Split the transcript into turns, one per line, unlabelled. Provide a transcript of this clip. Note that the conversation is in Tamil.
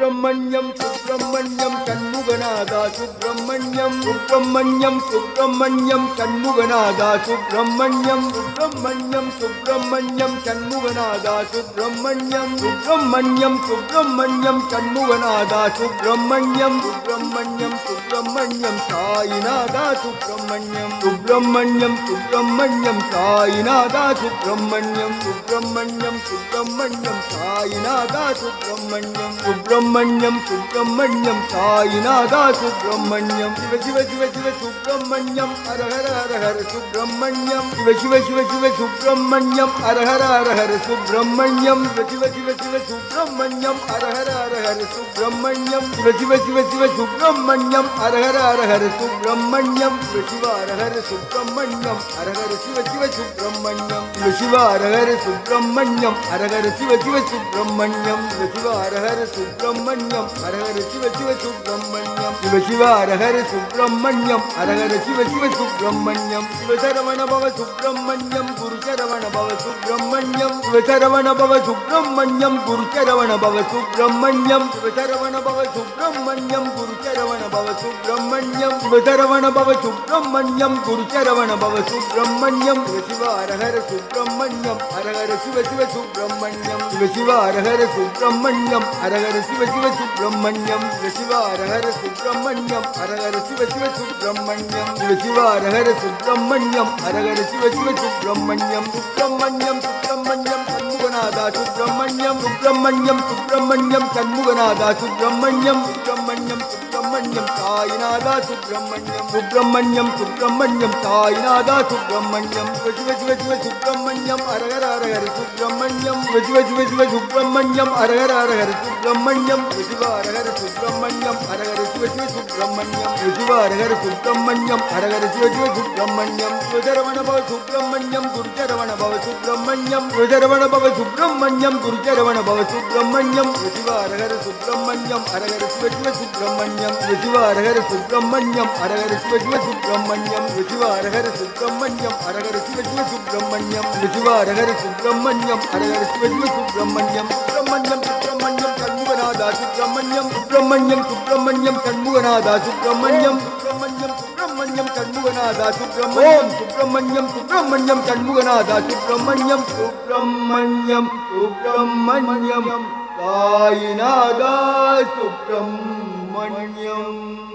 சுப்பிரமணியம் சுப்பிரமணியம் கண்முகநாதா சுப்பிரமணியம் சுப்பிரமணியம் சுப்பிரமணியம் கண்முகநாதா சுப்பிரமணியம் சுப்பிரமணியம் சுப்பிரமணியம் கண்முகநாதா சுப்பிரமணியம் சுப்பிரமணியம் சுப்பிரமணியம் கண்முகநாதா சுப்பிரமணியம் சுப்பிரமணியம் சுப்பிரமணியம் சாயிநாதா சுப்பிரமணியம் சுப்பிரமணியம் சுப்பிரமணியம் சாயிநாதா சுப்பிரமணியம் சுப்பிரமணியம் சுப்பிரமணியம் சாயிநாதா சுப்பிரமணியம் சுப்பிரமணியம் சுப்பிரமணியம் சாயிநாதா சுப்பிரமணியம் சிவ சிவ சிவ சிவ சுப்பிரமணியம் அரஹர அரஹர சுப்பிரமணியம் சிவ சிவ சிவ சிவ சுப்பிரமணியம் அரஹர அரஹர சுப்பிரமணியம் சிவ சிவ சிவ சிவ சுப்பிரமணியம் அரஹர அரஹர சுப்பிரமணியம் சிவ சிவ சிவ சிவ சுப்பிரமணியம் அரஹர அரஹர சுப்பிரமணியம் சிவ சிவ அரஹர சுப்பிரமணியம் அரஹர சிவ சிவ சுப்பிரமணியம் சிவ சிவ அரஹர சுப்பிரமணியம் அரஹர சிவ சிவ சுப்பிரமணியம் சிவ சிவ அரஹர சுப்பிரமணியம் சுப்பிரமணியம். அரகர சிவ சிவ சுப்பிரமணியம். சிவ சிவ அரகர சுப்பிரமணியம். அரகர சிவ சிவ சுப்பிரமணியம். சிவசரவண பவ சுப்பிரமணியம். குருசரவண பவ சுப்பிரமணியம். சிவசரவண பவ சுப்பிரமணியம். குருசரவண பவ சுப்பிரமணியம். சிவசரவண பவ சுப்பிரமணியம். குருசரவண பவ சுப்பிரமணியம். சிவசரவண பவ சுப்பிரமணியம். குருசரவண பவ சுப்பிரமணியம். சிவ அரகர சுப்பிரமணியம். அரகர சிவ சிவ சுப்பிரமணியம். சிவ சிவ அரகர சுப்பிரமணியம். அரகர சிவ சிவ சுப்பிரமணியம். சிவ சிவ சுப்பிரமணியம். அரஹர சிவ சிவ சுப்பிரமணியம். சிவ சிவ அரஹர சுப்பிரமணியம். அரஹர சிவ சிவ சுப்பிரமணியம். சுப்பிரமணியம் சுப்பிரமணியம். சண்முகநாதா சுப்பிரமணியம். சுப்பிரமணியம் சுப்பிரமணியம். சண்முகநாதா சுப்பிரமணியம் சுப்பிரமணியம். சுப்பிரமணியம் தாய்நாதா சுப்பிரமணியம் சுப்பிரமணியம் சுப்பிரமணியம் தாய்நாதா சுப்பிரமணியம் சிவ சிவ சிவ சுப்பிரமணியம் அரகர அரகர சுப்பிரமணியம் சிவ சிவ சிவ சுப்பிரமணியம் அரகர அரகர சுப்பிரமணியம் சிவ அரகர சுப்பிரமணியம் அரகர சிவ சிவ சுப்பிரமணியம் சிவ அரகர சுப்பிரமணியம் அரகர சிவ சிவ சுப்பிரமணியம் சுதரவண பவ சுப்பிரமணியம் குருச்சரவண பவ சுப்பிரமணியம் சுதரவண பவ சுப்பிரமணியம் குருச்சரவண பவ சுப்பிரமணியம் சிவ அரகர சுப்பிரமணியம் அரகர சிவ சிவ சுப்பிரமணியம் சிவ அரகர சுப்பிரமணியம் அரகர சிவ சிவ சுப்பிரமணியம் சிவ அரகர சுப்பிரமணியம் அரகர சிவ சிவ சுப்பிரமணியம் சிவ அரகர சுப்பிரமணியம் அரகர சிவ சிவ சுப்பிரமணியம் சுப்பிரமணியம் சுப்பிரமணியம் சண்முகநாதா சுப்பிரமணியம் சுப்பிரமணியம் சுப்பிரமணியம் சண்முகநாதா சுப்பிரமணியம் சுப்பிரமணியம் சுப்பிரமணியம் சண்முகநாதா சுப்பிரமணியம் சுப்பிரமணியம் சுப்பிரமணியம் சண்முகநாதா சுப்பிரமணியம் சுப்பிரமணியம் சுப்பிரமணியம் சாயிநாதா சுப்பிரமணியம்